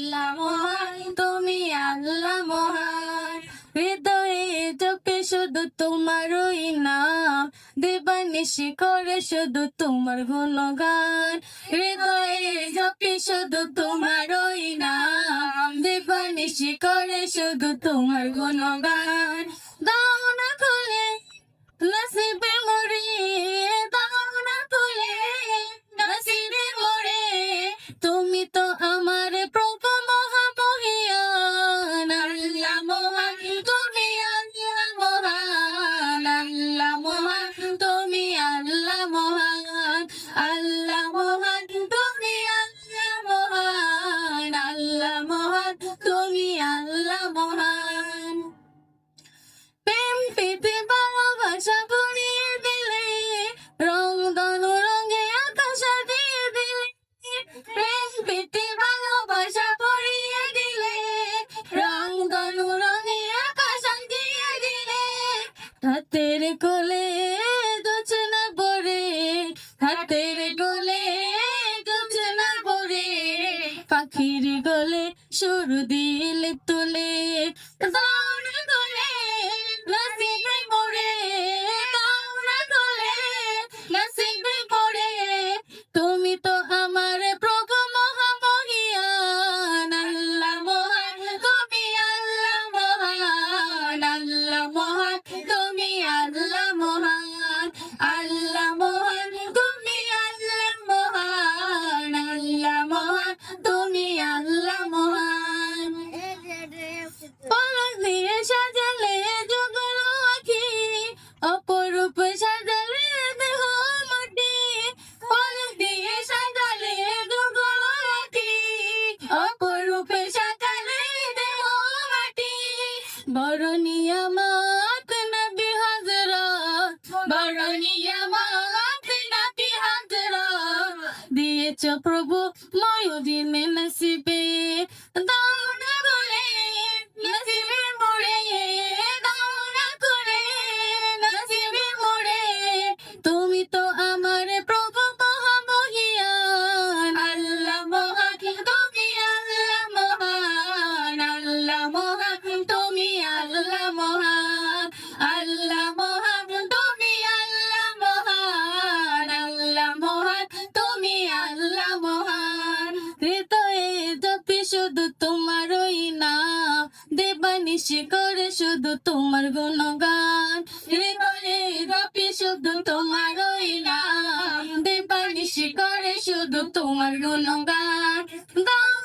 আল্লাহ মহান, তুমি আল্লাহ মহান। হৃদয়ে জপে শুধু তোমারই নাম দেবানিশি করে শুধু তোমার গুণগান। হৃদয়ে জপে শুধু তোমারই নাম দেবানিশি করে শুধু তোমার গুণগান। দাও না খুলে, নসিবে মরে কোলে দোচনা পরে হাতের কোলে দোচনা পরে পাখির গলে সুর দিল তুলে। দৌড় বরণিয়া মাত নবী হজরত বরণিয়া মাত নবী হজরত দিয়েছ প্রভু ময়ুদিনে নসিবে শুধু তোমার তোমারই নাম দেবানিশি করে শুধু তোমার গুণগান। হৃদয়ে জপি শুধু তোমারই নাম দেবানিশি করে শুধু তোমার গুণগান। দাও